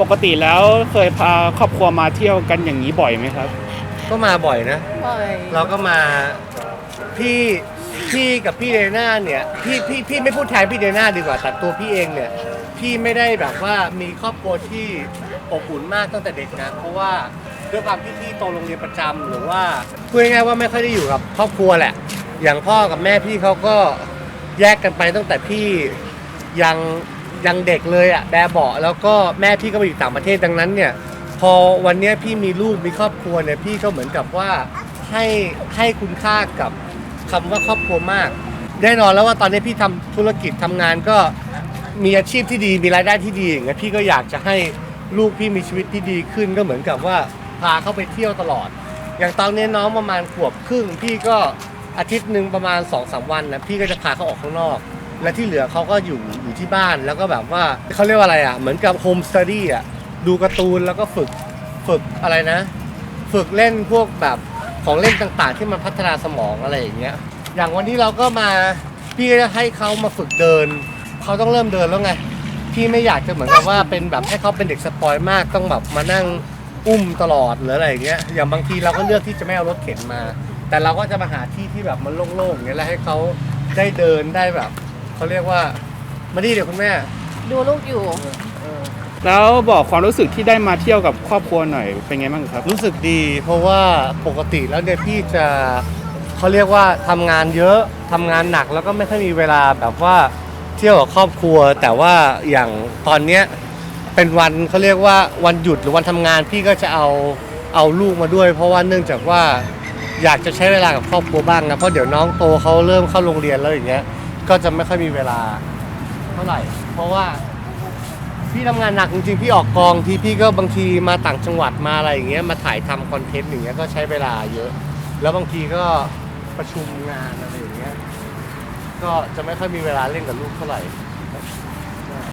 ปกติแล้วเคยพาครอบครัวมาเที่ยวกันอย่างนี้บ่อยไหมครับ ก็มาบ่อยนะ บ่อยเราก็มาพี่พี่กับพี่เดน่าเนี่ยพี่พี่พี่ไม่พูดแทนพี่เดน่าดีกว่าแต่ตัวพี่เองเนี่ย พี่ไม่ได้แบบว่ามีครอบครัวที่อบอุ่นมากตั้งแต่เด็กนะ เพราะว่าด้วยความที่พี่โตโรงเรียนประจำหรือว่าพูดง่ายๆว่าไม่ค่อยได้อยู่กับครอบครัวแหละ อย่างพ่อกับแม่พี่เขาก็แยกกันไปตั้งแต่พี่ยัง ยังเด็กเลยอะ่ะแบบเบาะแล้วก็แม่พี่ก็ไปอยู่ต่างประเทศดังนั้นเนี่ย พอวันเนี้ยพี่มีลูกมีครอบครัวเนี่ยพี่ก็เหมือนกับว่าให้ให้คุณค่ากับคำว่าครอบครัวมากแน่นอนแล้วว่าตอนนี้พี่ทำธุรกิจทำงานก็มีอาชีพที่ดีมีรายได้ที่ดีอย่างเงี้ยพี่ก็อยากจะให้ลูกพี่มีชีวิตที่ดีขึ้นก็เหมือนกับว่าพาเขาไปเที่ยวตลอด อย่างตอนนี้น้องประมาณขวบครึ่ง พี่ก็อาทิตย์หนึ่งประมาณ2อสวันนะพี่ก็จะพาเขาออกข้างนอก และที่เหลือเขาก็อยู่อยู่ที่บ้านแล้วก็แบบว่าเขาเรียกว่าอะไรอะเหมือนกับโฮมสต u ดี้อะดูการ์ตูนแล้วก็ฝึกฝึกอะไรนะ ฝึกเล่นพวกแบบของเล่นต่างๆ ที่มันพัฒนาสมองอะไรอย่างเงี้ยอย่างวันนี้เราก็มาพี่จะให้เขามาฝึกเดินเขาต้องเริ่มเดินแล้วไงพี่ไม่อยากจะเหมือนกับว่าเป็นแบบให้เขาเป็นเด็กสปอยมากต้องแบบมานั่งอุ้มตลอดหรืออะไรอย่างเงี้ยอย่างบางทีเราก็เลือกที่จะไม่เอารถเข็นมา แต่เราก็จะมาหาที่ที่แบบมันโล่งๆอย่างเงี้ยแล้วให้เขาได้เดินได้แบบ เขาเรียกว่ามาดีเดี๋ยวคุณแม่ดูลูกอยู่แล้วบอกความรู้สึกที่ได้มาเที่ยวกับครอบครัวหน่อยเป็นไงบ้างครับ รู้สึกดีเพราะว่าปกติแล้วเนี่ยพี่จะเขาเรียกว่าทำงานเยอะทำงานหนักแล้วก็ไม่ค่อยมีเวลาแบบว่าเที่ยวกับครอบครัว แต่ว่าอย่างตอนเนี้ยเป็นวันเขาเรียกว่าวันหยุดหรือวันทำงานพี่ก็จะเอาเอาลูกมาด้วย เพราะว่าเนื่องจากว่าอยากจะใช้เวลากับครอบครัวบ้างนะเพราะเดี๋ยวน้องโตเขาเริ่มเข้าโรงเรียนแล้วอย่างเงี้ย ก็จะไม่ค่อยมีเวลาเท่าไหร่ เพราะว่าพี่ทำงานหนักจริงๆพี่ออกกองทีพี่ก็บางทีมาต่างจังหวัดมาอะไรอย่างเงี้ยมาถ่ายทำคอนเทนต์อย่างเงี้ยก็ใช้เวลาเยอะ แล้วบางทีก็ประชุมงานอะไรอย่างเงี้ยก็จะไม่ค่อยมีเวลาเล่นกับลูกเท่าไหร่